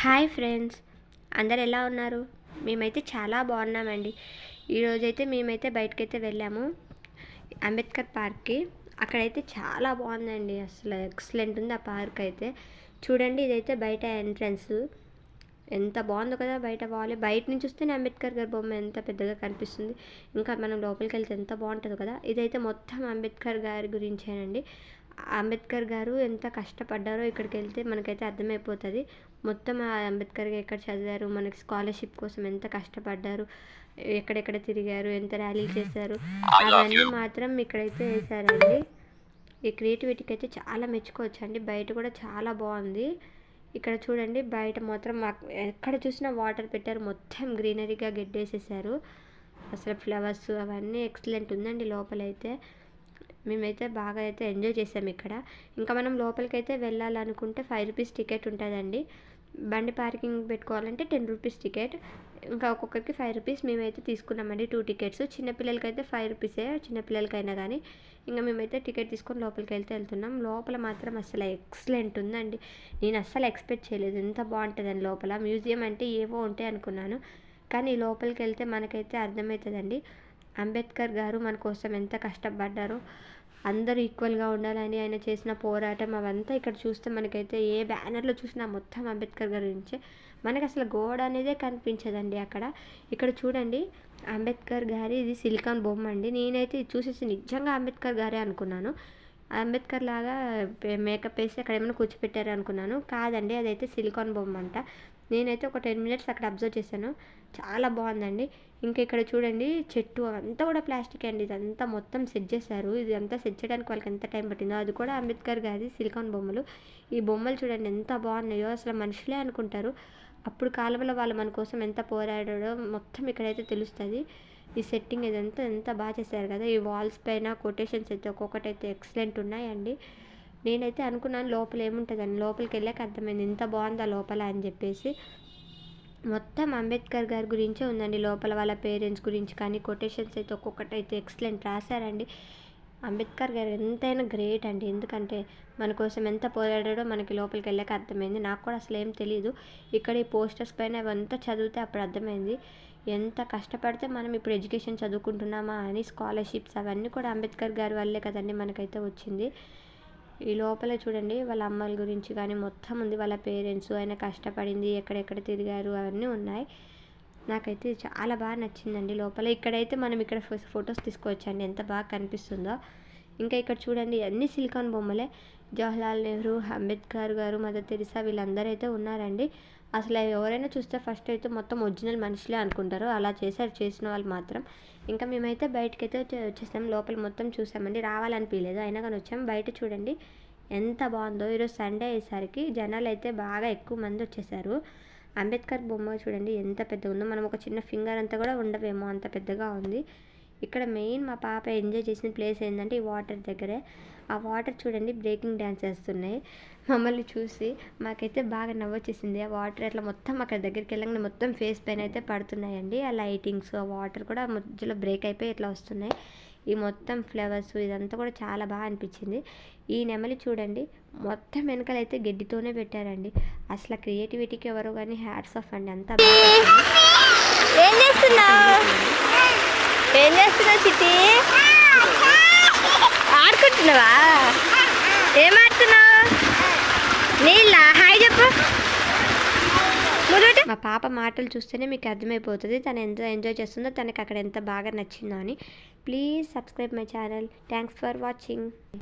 Hi friends. అందరు ఎలా ఉన్నారు? మేమైతే చాలా బాగున్నామండి. ఈరోజైతే మేమైతే బయటకైతే వెళ్ళాము. అంబేద్కర్ పార్క్కి. అక్కడైతే చాలా బాగుందండి. అసలు ఎక్సలెంట్ ఉంది ఆ పార్క్ అయితే చూడండి ఇదైతే బయట ఎంట్రన్స్. ఎంత బాగుందో కదా బయట వాలే. బయట నుంచి వస్తేనే అంబేద్కర్ గారి బొమ్మ ఎంత పెద్దగా కనిపిస్తుంది. ఇంకా మనం లోపలికి వెళ్తే ఎంత బాగుంటుందో కదా. ఇదైతే మొత్తం అంబేద్కర్ గారి గురించేనండి. అంబేద్కర్ గారు ఎంత కష్టపడ్డారో ఇక్కడికి వెళ్తే మనకైతే అర్థమైపోతుంది. మొత్తం ఆ అంబేద్కర్ ఎక్కడ చదివారు? మనకి స్కాలర్షిప్ కోసం ఎంత కష్టపడ్డారు? ఎక్కడెక్కడ తిరిగారు? ఎంత ర్యాలీలు చేశారు? అవన్నీ మాత్రం ఇక్కడైతే వేశారండి. ఈ క్రియేటివిటీకి అయితే చాలా మెచ్చుకోవచ్చు అండి బయట కూడా చాలా బాగుంది. ఇక్కడ చూడండి బయట మాత్రం ఎక్కడ చూసినా వాటర్ పెట్టారు. మొత్తం గ్రీనరీగా గెడ్డేసేసారు. అసలు ఫ్లవర్స్ అవన్నీ ఎక్సలెంట్ ఉందండి లోపలైతే. మేమైతే బాగా అయితే ఎంజాయ్ చేసాం ఇక్కడ. ఇంకా మనం లోపలికి అయితే వెళ్ళాలనుకుంటే ఫైవ్ రూపీస్ టికెట్ ఉంటుందండి. బండి పార్కింగ్ పెట్టుకోవాలంటే టెన్ రూపీస్ టికెట్. ఇంకా ఒక్కొక్కరికి ఫైవ్ రూపీస్ మేమైతే తీసుకున్నామండి టూ టికెట్స్. చిన్నపిల్లలకి అయితే ఫైవ్ రూపీసే చిన్నపిల్లలకైనా కానీ ఇంకా మేమైతే టికెట్ తీసుకొని లోపలికి వెళ్తే వెళ్తున్నాం. లోపల మాత్రం అసలు ఎక్సలెంట్ ఉందండి. నేను అస్సలు ఎక్స్పెక్ట్ చేయలేదు. ఎంత బాగుంటుందండి లోపల. మ్యూజియం అంటే ఏవో ఉంటాయి అనుకున్నాను. కానీ లోపలికి వెళ్తే మనకైతే అర్థమవుతుందండి. అంబేద్కర్ గారు మన కోసం ఎంత కష్టపడ్డారో. అందరూ ఈక్వల్గా ఉండాలని ఆయన చేసిన పోరాటం అవంతా ఇక్కడ చూస్తే మనకైతే ఏ బ్యానర్లో చూసినా మొత్తం అంబేద్కర్ గారి గురించే మనకు అసలు గోడ అనేదే కనిపించదండి అక్కడ. ఇక్కడ చూడండి అంబేద్కర్ గారి ఇది సిలికాన్ బొమ్మ అండి. నేనైతే ఇది చూసేసి నిజంగా అంబేద్కర్ గారే అనుకున్నాను. అంబేద్కర్ లాగా మేకప్ వేసి అక్కడ ఏమైనా కూర్చోపెట్టారు అనుకున్నాను. కాదండి అదైతే సిలికాన్ బొమ్మ అంట. నేనైతే ఒక టెన్ మినిట్స్ అక్కడ అబ్జర్వ్ చేశాను. చాలా బాగుందండి. ఇంకా ఇక్కడ చూడండి చెట్టు అంతా కూడా ప్లాస్టిక్ అండి. ఇదంతా మొత్తం సెట్ చేశారు. ఇది అంతా సెట్ చేయడానికి వాళ్ళకి ఎంత టైం పట్టిందో. అది కూడా అంబేద్కర్ గారి సిలికాన్ బొమ్మలు ఈ బొమ్మలు చూడండి ఎంత బాగున్నాయో. అసలు మనుషులే అనుకుంటారు. అప్పుడు కాలంలో వాళ్ళు మన కోసం ఎంత పోరాడాడో మొత్తం ఇక్కడైతే తెలుస్తుంది. ఈ సెట్టింగ్ ఇదంతా ఎంత బాగా చేశారు కదా. ఈ వాల్స్ పైన కొటేషన్స్ అయితే ఒక్కొక్కటి అయితే ఎక్సలెంట్ ఉన్నాయండి. నేనైతే అనుకున్నాను లోపల ఏముంటుందని. లోపలికి వెళ్ళాక అర్థమైంది ఎంత బాగుందా లోపల అని చెప్పేసి. మొత్తం అంబేద్కర్ గారి గురించే ఉందండి లోపల వాళ్ళ పేరెంట్స్ గురించి కానీ కొటేషన్స్ అయితే ఒక్కొక్కటి అయితే ఎక్సలెంట్ రాశారండి. అంబేద్కర్ గారు ఎంతైనా గ్రేట్ అండి. ఎందుకంటే మన కోసం ఎంత పోరాడాడో మనకి లోపలికి వెళ్ళాక అర్థమైంది. నాకు కూడా అసలు ఏం తెలియదు ఇక్కడ ఈ పోస్టర్స్ పైన అవంతా చదివితే అప్పుడు అర్థమైంది. ఎంత కష్టపడితే మనం ఇప్పుడు ఎడ్యుకేషన్ చదువుకుంటున్నామా అని స్కాలర్షిప్స్ అవన్నీ కూడా అంబేద్కర్ గారి వల్లే కదండి మనకైతే వచ్చింది. ఈ లోపల చూడండి వాళ్ళ అమ్మల గురించి కానీ మొత్తం ఉంది. వాళ్ళ పేరెంట్స్ ఆయన కష్టపడింది ఎక్కడెక్కడ తిరిగారు అవన్నీ ఉన్నాయి. నాకైతే చాలా బాగా నచ్చిందండి లోపల. ఇక్కడైతే మనం ఇక్కడ ఫొటోస్ తీసుకోవచ్చండి. ఎంత బాగా కనిపిస్తుందో. ఇంకా ఇక్కడ చూడండి అన్ని సిలికాన్ బొమ్మలే. జవహర్లాల్ నెహ్రూ అంబేద్కర్ గారు మదర్ తెరిసా వీళ్ళందరూ అయితే ఉన్నారండి. అసలు ఎవరైనా చూస్తే ఫస్ట్ అయితే మొత్తం ఒరిజినల్ మనుషులే అనుకుంటారు. అలా చేశారు చేసిన వాళ్ళు మాత్రం. ఇంకా మేమైతే బయటకి అయితే వచ్చేసాం. లోపల మొత్తం చూసామండి. రావాలనిపించలేదు అయినా కానీ వచ్చాము బయట చూడండి. ఎంత బాగుందో. ఈరోజు సండే అయ్యేసరికి జనాలు అయితే బాగా ఎక్కువ మంది వచ్చేసారు. అంబేద్కర్ బొమ్మ చూడండి ఎంత పెద్దగా ఉందో. మనం ఒక చిన్న ఫింగర్ అంతా కూడా ఉండవేమో అంత పెద్దగా ఉంది. ఇక్కడ మెయిన్ మా పాప ఎంజాయ్ చేసిన ప్లేస్ ఏంటంటే ఈ వాటర్ దగ్గరే. ఆ వాటర్ చూడండి బ్రేకింగ్ డ్యాన్స్ చేస్తున్నాయి మమ్మల్ని చూసి మాకైతే బాగా నవ్వొచ్చేసింది ఆ వాటర్ అట్లా మొత్తం అక్కడ దగ్గరికి వెళ్ళగానే మొత్తం ఫేస్ పైన అయితే పడుతున్నాయండి. ఆ లైటింగ్స్ ఆ వాటర్ కూడా మధ్యలో బ్రేక్ అయిపోయి ఇట్లా వస్తున్నాయి. ఈ మొత్తం ఫ్లవర్స్ ఇదంతా కూడా చాలా బాగా అనిపించింది. ఈ నెమలి చూడండి మొత్తం వెనకాలైతే గడ్డితోనే పెట్టారండి. అసలు క్రియేటివిటీకి ఎవరు కానీ హ్యాట్స్ ఆఫ్ అండి. అంతా ఏం చేస్తున్నావు? ఏం చేస్తున్నావు చిట్టి? ఆడుకుంటున్నావా? ఏం ఆడుతున్నావు? నీళ్ళ? హాయ్ చెప్పు. మా పాప మాటలు చూస్తేనే మీకు అర్థమైపోతుంది. తను ఎంత ఎంజాయ్ చేస్తుందో తనకు అక్కడ ఎంత బాగా నచ్చిందో అని. Please subscribe my channel thanks for watching